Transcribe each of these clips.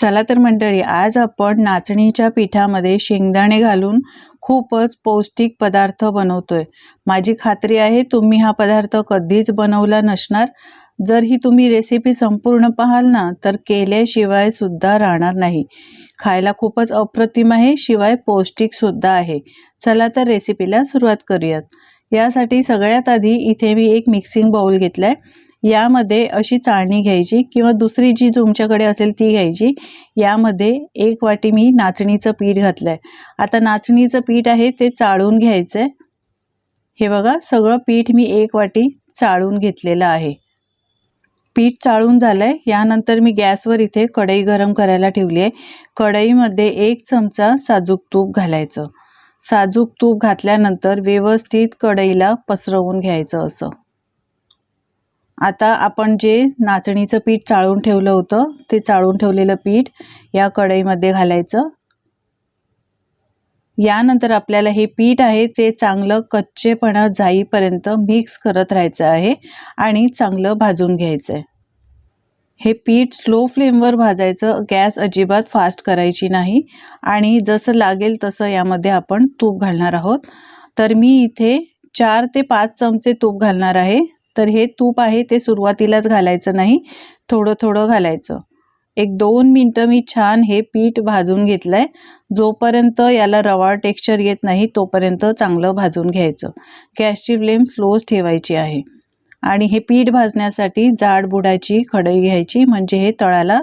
चला तर मंडळी आज आपण नाचणीच्या पिठामध्ये शेंगदाणे घालून खूपच पौष्टिक पदार्थ बनवतोय. माझी खात्री आहे तुम्ही हा पदार्थ कधीच बनवला नसणार. जर ही तुम्ही रेसिपी संपूर्ण पाहाल ना तर केल्याशिवाय सुद्धा राहणार नाही. खायला खूपच अप्रतिम आहे शिवाय पौष्टिक सुद्धा आहे. चला तर रेसिपीला सुरुवात करूयात. यासाठी सगळ्यात आधी इथे मी एक मिक्सिंग बाउल घेतलाय. यामध्ये अशी चाळणी घ्यायची किंवा दुसरी जी तुमच्याकडे असेल ती घ्यायची. यामध्ये एक वाटी मी नाचणीचं पीठ घातलंय. आता नाचणीचं पीठ आहे ते चाळून घ्यायचंय. हे बघा सगळं पीठ मी एक वाटी चाळून घेतलेलं आहे. पीठ चाळून झालंय. यानंतर मी गॅसवर इथे कढई गरम करायला ठेवली आहे. कढईमध्ये एक चमचा साजूक तूप घालायचं. साजूक तूप घातल्यानंतर व्यवस्थित कढईला पसरवून घ्यायचं असं. आता आपण जे नाचणीचं पीठ चाळून ठेवलं होतं ते चाळून ठेवलेलं पीठ या कढईमध्ये घालायचं. यानंतर आपल्याला हे पीठ आहे ते चांगलं कच्चेपणा जाईपर्यंत मिक्स करत राहायचं आहे आणि चांगलं भाजून घ्यायचं आहे. हे पीठ स्लो फ्लेमवर भाजायचं गॅस अजिबात फास्ट करायची नाही आणि जसं लागेल तसं यामध्ये आपण तूप घालणार आहोत. तर मी इथे चार ते पाच चमचे तूप घालणार आहे. तर हे तूप आहे ते सुरुवातीलाच घालायचं नाही थोडं थोडं घालायचं. एक दोन मिनटं मी छान हे पीठ भाजून घेतलं आहे जोपर्यंत याला रवाळ टेक्स्चर येत नाही तोपर्यंत चांगलं भाजून घ्यायचं. गॅसची फ्लेम स्लोच ठेवायची आहे. आणि हे पीठ भाजण्यासाठी जाड बुडाची खडई घ्यायची म्हणजे हे तळाला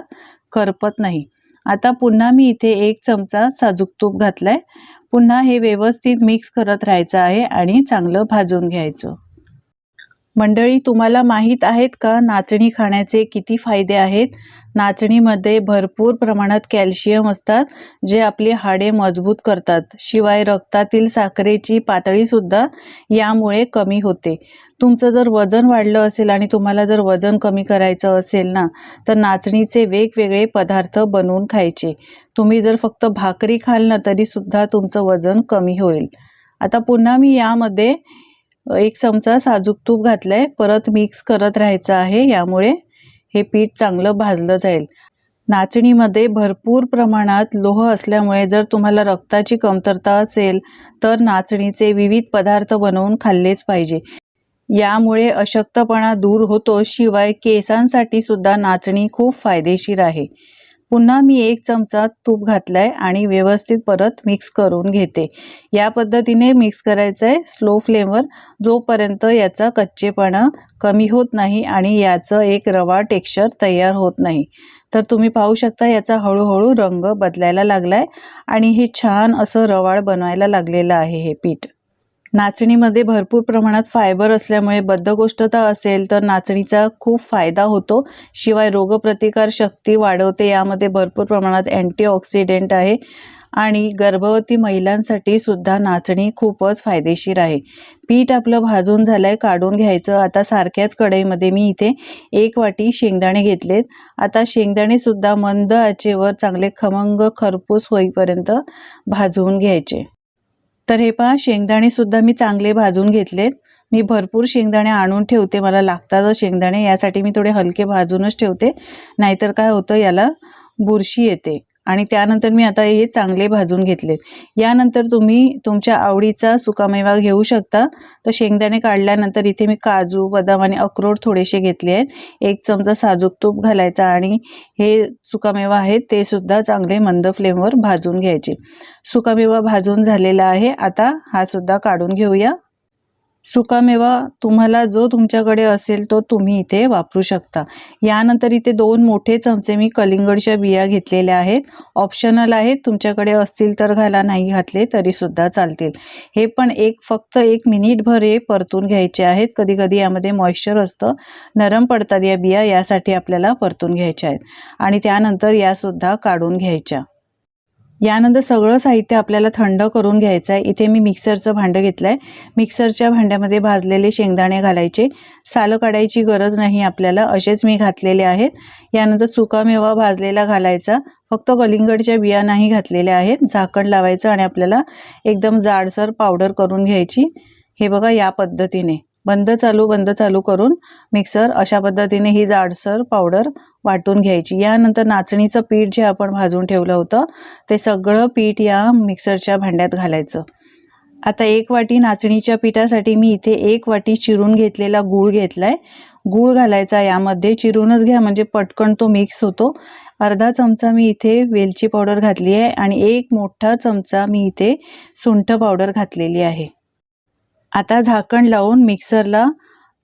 करपत नाही. आता पुन्हा मी इथे एक चमचा साजूक तूप घातलाय. पुन्हा हे व्यवस्थित मिक्स करत राहायचं आहे आणि चांगलं भाजून घ्यायचं. मंडळी तुम्हाला माहीत आहेत का नाचणी खाण्याचे किती फायदे आहेत? नाचणीमध्ये भरपूर प्रमाणात कॅल्शियम असतात जे आपली हाडे मजबूत करतात. शिवाय रक्तातील साखरेची पातळीसुद्धा यामुळे कमी होते. तुमचं जर वजन वाढलं असेल आणि तुम्हाला जर वजन कमी करायचं असेल ना तर नाचणीचे वेगवेगळे पदार्थ बनवून खायचे. तुम्ही जर फक्त भाकरी खाल ना तरीसुद्धा तुमचं वजन कमी होईल. आता पुन्हा मी यामध्ये एक चमचा साजूक तूप घातलंय. परत मिक्स करत राहायचं आहे. यामुळे हे पीठ चांगलं भाजलं जाईल. नाचणीमध्ये भरपूर प्रमाणात लोह असल्यामुळे जर तुम्हाला रक्ताची कमतरता असेल तर नाचणीचे विविध पदार्थ बनवून खाल्लेच पाहिजे. यामुळे अशक्तपणा दूर होतो. शिवाय केसांसाठी सुद्धा नाचणी खूप फायदेशीर आहे. पुन्हा मी एक चमचा तूप घातलाय आणि व्यवस्थित परत मिक्स करून घेते. या पद्धतीने मिक्स करायचं आहे स्लो फ्लेमवर जोपर्यंत याचा कच्चेपणा कमी होत नाही आणि याचं एक रवा टेक्स्चर तयार होत नाही. तर तुम्ही पाहू शकता याचा हळूहळू रंग बदलायला लागलाय आणि हे छान असं रवाळ बनवायला लागलेलं आहे हे पीठ. नाचणीमध्ये भरपूर प्रमाणात फायबर असल्यामुळे बद्धकोष्ठता असेल तर नाचणीचा खूप फायदा होतो. शिवाय रोगप्रतिकार शक्ती वाढवते यामध्ये भरपूर प्रमाणात अँटीऑक्सिडेंट आहे. आणि गर्भवती महिलांसाठी सुद्धा नाचणी खूपच फायदेशीर आहे. पीठ आपलं भाजून झालंय काढून घ्यायचं. आता सारख्याच कढईमध्ये मी इथे एक वाटी शेंगदाणे घेतलेत. आता शेंगदाणे सुद्धा मंद आचेवर चांगले खमंग खरपूस होईपर्यंत भाजवून घ्यायचे. तर हे पहा शेंगदाणे सुद्धा मी चांगले भाजून घेतलेत. मी भरपूर शेंगदाणे आणून ठेवते मला लागतातच शेंगदाणे यासाठी मी थोडे हलके भाजूनच ठेवते. नाहीतर काय होतं याला बुरशी येते. आणि त्यानंतर मी आता हे चांगले भाजून घेतले. यानंतर तुम्ही तुमच्या आवडीचा सुकामेवा घेऊ शकता. तर शेंगदाणे काढल्यानंतर इथे मी काजू बदाम आणि अक्रोड थोडेसे घेतले आहेत. एक चमचा साजूक तूप घालायचा आणि हे सुकामेवा आहेत ते सुद्धा चांगले मंद फ्लेमवर भाजून घ्यायचे. सुकामेवा भाजून झालेला आहे. आता हा सुद्धा काढून घेऊया. सुकामेवा तुम्हाला जो तुमच्याकडे असेल तो तुम्ही इथे वापरू शकता. यानंतर इथे दोन मोठे चमचे मी कलिंगडच्या बिया घेतलेल्या आहेत. ऑप्शनल आहेत. तुमच्याकडे असतील तर घाला नाही घातले तरी सुद्धा चालतील. हे पण एक फक्त एक मिनिटभर हे परतून घ्यायचे आहेत. कधी कधी यामध्ये मॉइश्चर असतं. नरम पडतात या बिया यासाठी आपल्याला परतून घ्यायच्या आहेत. आणि त्यानंतर यासुद्धा काढून घ्यायच्या. यानंतर सगळं साहित्य आपल्याला थंड करून घ्यायचं आहे. इथे मी मिक्सरचं भांडं घेतलं आहे मिक्सरच्या भांड्यामध्ये भाजलेले शेंगदाणे घालायचे. सालं काढायची गरज नाही आपल्याला असेच मी घातलेले आहेत. यानंतर सुकामेवा भाजलेला घालायचा. फक्त कलिंगडच्या बिया नाही घातलेल्या आहेत. झाकण लावायचं आणि आपल्याला एकदम जाडसर पावडर करून घ्यायची. हे बघा या पद्धतीने. बंद चालू बंद चालू करून मिक्सर अशा पद्धतीने ही जाडसर पावडर वाटून घ्यायची. यानंतर नाचणीचं पीठ जे आपण भाजून ठेवलं होतं ते सगळं पीठ या मिक्सरच्या भांड्यात घालायचं. आता एक वाटी नाचणीच्या पिठासाठी मी इथे एक वाटी चिरून घेतलेला गूळ घेतलाय. गूळ घालायचा यामध्ये चिरूनच घ्या म्हणजे पटकन तो मिक्स होतो. अर्धा चमचा मी इथे वेलची पावडर घातली आहे आणि एक मोठा चमचा मी इथे सुंठ पावडर घातलेली आहे. आता झाकण लावून मिक्सरला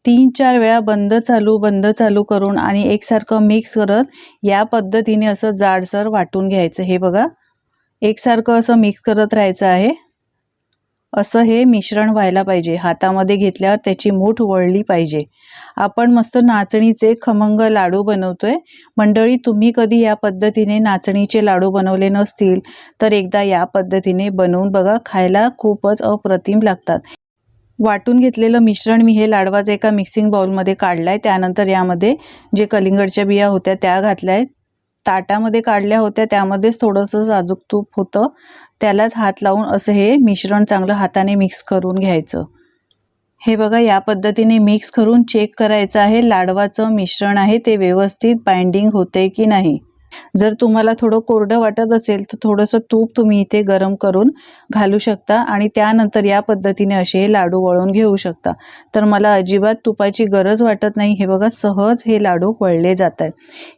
तीन चार वेळा बंद चालू बंद चालू करून आणि एकसारखं मिक्स करत या पद्धतीने असं जाडसर वाटून घ्यायचं. हे बघा एकसारखं असं मिक्स करत राहायचं आहे. असं हे मिश्रण व्हायला पाहिजे. हातामध्ये घेतल्यावर त्याची मूठ वळली पाहिजे. आपण मस्त नाचणीचे खमंग लाडू बनवतोय. मंडळी तुम्ही कधी या पद्धतीने नाचणीचे लाडू बनवले नसतील तर एकदा या पद्धतीने बनवून बघा. खायला खूपच अप्रतिम लागतात. वाटून घेतलेलं मिश्रण मी हे लाडवाचं एका मिक्सिंग बाउलमध्ये काढलं आहे त्यानंतर यामध्ये जे कलिंगडच्या बिया होत्या त्या घातल्या आहेत ताटामध्ये काढल्या होत्या. त्यामध्येच थोडंसं साजूक तूप होतं. त्यालाच हात लावून असं हे मिश्रण चांगलं हाताने मिक्स करून घ्यायचं. हे बघा या पद्धतीने मिक्स करून चेक करायचं आहे. लाडवाचं मिश्रण आहे. ते व्यवस्थित बाइंडिंग होते की नाही? जर तुम्हाला थोडं कोरडं वाटत असेल तर थोडंसं तूप तुम्ही इथे गरम करून घालू शकता आणि त्यानंतर या पद्धतीने असे लाडू वळून घेऊ शकता. तर मला अजिबात तुपाची गरज वाटत नाही. हे बघा सहज हे लाडू वळले जात आहेत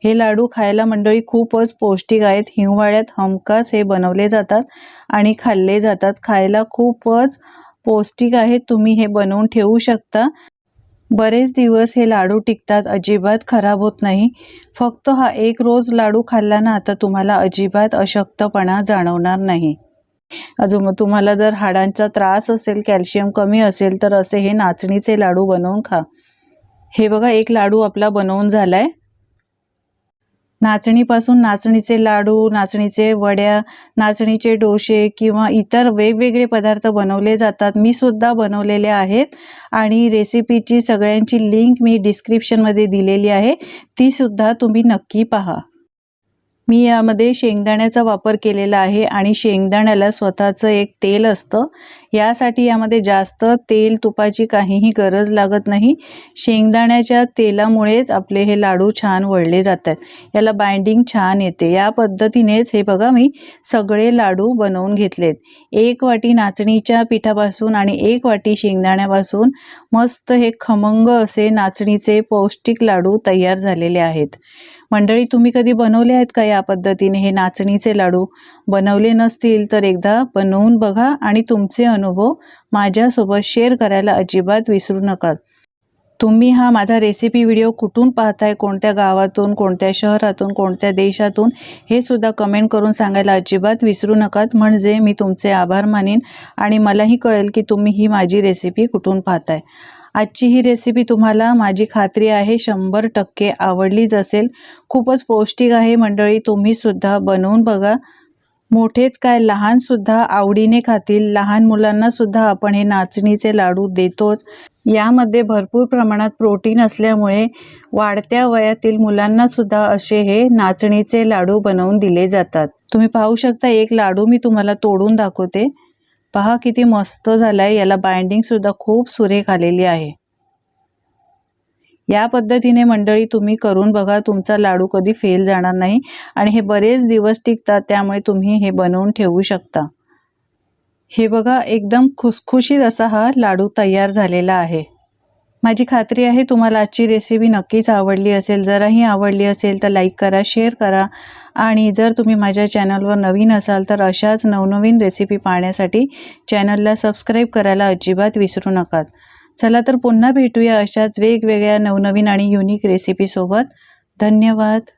हे लाडू खायला मंडळी खूपच पौष्टिक आहेत. हिवाळ्यात हमखास हे बनवले जातात आणि खाल्ले जातात. खायला खूपच पौष्टिक आहेत तुम्ही हे बनवून ठेवू शकता. बरेच दिवस हे लाडू टिकतात अजिबात खराब होत नाही. फक्त हा एक रोज लाडू खाल्ला ना तर तुम्हाला अजिबात अशक्तपणा जाणवणार नाही. अजून मग तुम्हाला जर हाडांचा त्रास असेल कॅल्शियम कमी असेल तर असे हे नाचणीचे लाडू बनवून खा. हे बघा एक लाडू आपला बनवून झाला आहे नाचणीपासून नाचणीचे लाडू नाचणीचे वड्या नाचणीचे डोसे किंवा इतर वेगवेगळे पदार्थ बनवले जातात. मी सुद्धा बनवलेले आहेत आणि रेसिपीची सगळ्यांची लिंक मी डिस्क्रिप्शनमध्ये दिलेली आहे. ती सुद्धा तुम्ही नक्की पहा. मी यामध्ये शेंगदाण्याचा वापर केलेला आहे आणि शेंगदाण्याला स्वतःचं एक तेल असतं. यासाठी यामध्ये जास्त तेल तुपाची काहीही गरज लागत नाही. शेंगदाण्याच्या तेलामुळेच आपले हे लाडू छान वळले जातात. याला बाइंडिंग छान येते. या पद्धतीनेच हे बघा मी सगळे लाडू बनवून घेतलेत. एक वाटी नाचणीच्या पिठापासून आणि एक वाटी शेंगदाण्यापासून मस्त हे खमंग असे नाचणीचे पौष्टिक लाडू तयार झालेले आहेत. मंडळी तुम्ही कधी बनवले आहेत का या पद्धतीने हे नाचणीचे लाडू? बनवले नसतील तर एकदा बनवून बघा आणि तुमचे अनुभव माझ्यासोबत शेअर करायला अजिबात विसरू नका. तुम्ही हा माझा रेसिपी व्हिडिओ कुठून पाहताय कोणत्या गावातून कोणत्या शहरातून कोणत्या देशातून हे सुद्धा कमेंट करून सांगायला अजिबात विसरू नकात म्हणजे मी तुमचे आभार मानीन आणि मलाही कळेल की तुम्ही ही माझी रेसिपी कुठून पाहताय. आजची ही रेसिपी तुम्हाला माझी खात्री आहे शंभर टक्के आवडलीच असेल. खूपच पौष्टिक आहे मंडळी तुम्हीसुद्धा बनवून बघा. मोठेच काय लहानसुद्धा आवडीने खातील. लहान मुलांनासुद्धा आपण हे नाचणीचे लाडू देतोच. यामध्ये भरपूर प्रमाणात प्रोटीन असल्यामुळे वाढत्या वयातील मुलांनासुद्धा असे हे नाचणीचे लाडू बनवून दिले जातात. तुम्ही पाहू शकता एक लाडू मी तुम्हाला तोडून दाखवते. पहा किती मस्त झालाय. याला बाइंडिंग सुद्धा खूप सुरेख आलेली आहे. या पद्धतीने मंडळी तुम्ही करून बघा. तुमचा लाडू कधी फेल जाणार नाही. आणि हे बरेच दिवस टिकतात त्यामुळे तुम्ही हे बनवून ठेवू शकता. हे बघा एकदम खुसखुशीत असा हा लाडू तयार झालेला आहे. माझी खात्री आहे तुम्हाला आजची रेसिपी नक्कीच आवडली असेल. जराही आवडली असेल तर लाईक करा शेअर करा. आणि जर तुम्ही माझ्या चॅनलवर नवीन असाल तर अशाच नवनवीन रेसिपी पाहण्यासाठी चॅनलला सबस्क्राईब करायला अजिबात विसरू नका. चला तर पुन्हा भेटूया अशाच वेगवेगळ्या नवनवीन आणि युनिक रेसिपीसोबत धन्यवाद.